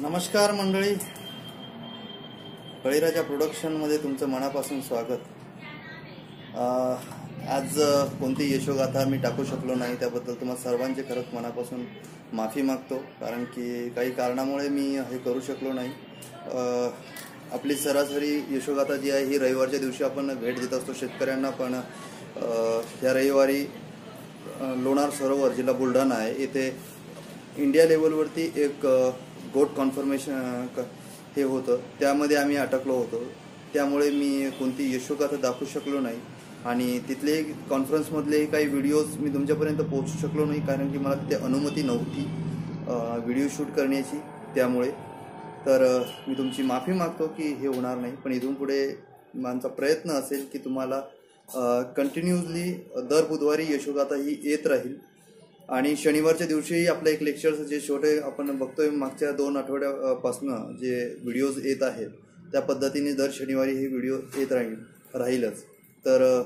नमस्कार मंडळी. बळीराजा प्रोडक्शनमध्ये तुमचं मनापासून स्वागत. आज कोणती यशोगाथा मी टाकू शकलो नाही त्याबद्दल तुम्हाला सर्वांचे खरंच मनापासून माफी मागतो. कारण की काही कारणामुळे मी हे करू शकलो नाही. आपली सरासरी यशोगाथा जी आहे ही रविवारच्या दिवशी आपण भेट देत असतो शेतकऱ्यांना. पण ह्या रविवारी लोणार सरोवर जिल्हा बुलढाणा आहे. येथे इंडिया लेवलवरती एक गोट कॉन्फर्मेशन क- हे होतं. त्यामध्ये आम्ही अटकलो होतो. त्यामुळे मी कोणती यशोगाथा दाखवू शकलो नाही. आणि तिथले कॉन्फरन्समधले काही व्हिडिओज मी तुमच्यापर्यंत पोहोचू शकलो नाही कारण की मला ते अनुमती नव्हती व्हिडिओ शूट करण्याची. त्यामुळे तर मी तुमची माफी मागतो की हे होणार नाही. पण इथून पुढे माझा प्रयत्न असेल की तुम्हाला कंटिन्युअसली दर बुधवारी यशोगाथा ही येत राहील. आणि शनिवारच्या दिवशीही आपलं एक लेक्चर्स जे छोटे आपण बघतोय मागच्या दोन आठवड्यापासनं जे व्हिडिओज येत आहेत त्या पद्धतीने दर शनिवारी हे व्हिडिओ येत राहील राहीलच. तर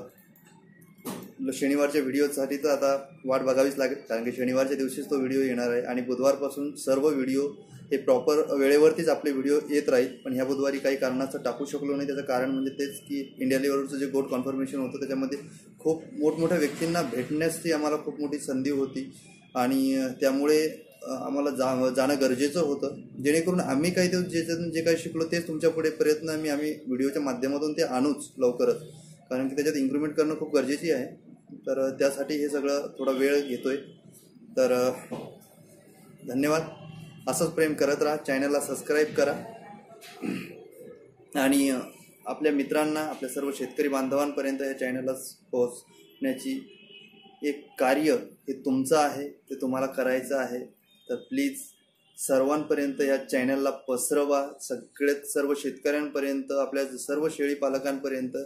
शनिवारच्या व्हिडिओसाठी तर आता वाट बघावीच लागेल. कारण की शनिवारच्या दिवशीच तो व्हिडिओ येणार आहे आणि बुधवारपासून सर्व व्हिडिओ हे प्रॉपर वेळेवरतीच आपले व्हिडिओ येत राहील. पण ह्या बुधवारी काही कारणाचं टाकू शकलो नाही. त्याचं कारण म्हणजे तेच की इंडिया लेवलचं जे गोट कॉन्फर्मेशन होतं त्याच्यामध्ये खूप मोठमोठ्या व्यक्तींना भेटण्याची आम्हाला खूप मोठी संधी होती. आणि त्यामुळे आम्हाला जा जाणं गरजेचं होतं. जेणेकरून आम्ही काही ते ज्याच्यातून जे काही शिकलो तेच तुमच्यापुढे प्रयत्न आम्ही आम्ही व्हिडिओच्या माध्यमातून ते आणूच लवकरच. कारण की त्याच्यात इम्प्रूव्हमेंट करणं खूप गरजेची आहे. तर त्यासाठी हे सगळं थोडा वेळ घेतो आहे तर धन्यवाद. असंच प्रेम करत राहा. चॅनलला सबस्क्राईब करा. आणि आपल्या मित्रांना आपल्या सर्व शेतकरी बांधवांपर्यंत या चॅनलला पोहोचण्याची एक कार्य हे तुमचं आहे. ते तुम्हाला करायचं आहे. तर प्लीज सर्वांपर्यंत या चॅनलला पसरवा. सगळे सर्व शेतकऱ्यांपर्यंत आपल्या सर्व शेळीपालकांपर्यंत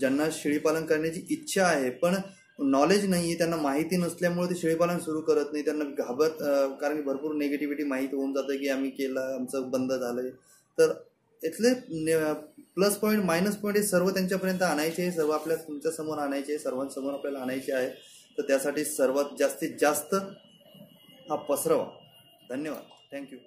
ज्यांना शेळीपालन करण्याची इच्छा आहे पण नॉलेज नाही आहे त्यांना माहिती नसल्यामुळे ते शेळीपालन सुरू करत नाही. त्यांना घाबरत कारण की भरपूर निगेटिव्हिटी माहीत होऊन जातं की आम्ही केलं आमचं बंद झालंय. तर इथले प्लस पॉईंट मायनस पॉईंट हे सर्व त्यांच्यापर्यंत आणायचे आहे सर्व आपल्या तुमच्यासमोर आणायचे आहे सर्वांसमोर आपल्याला आणायचे आहे. तर त्यासाठी सर्वात जास्तीत जास्त हा पसरवा. धन्यवाद. थँक्यू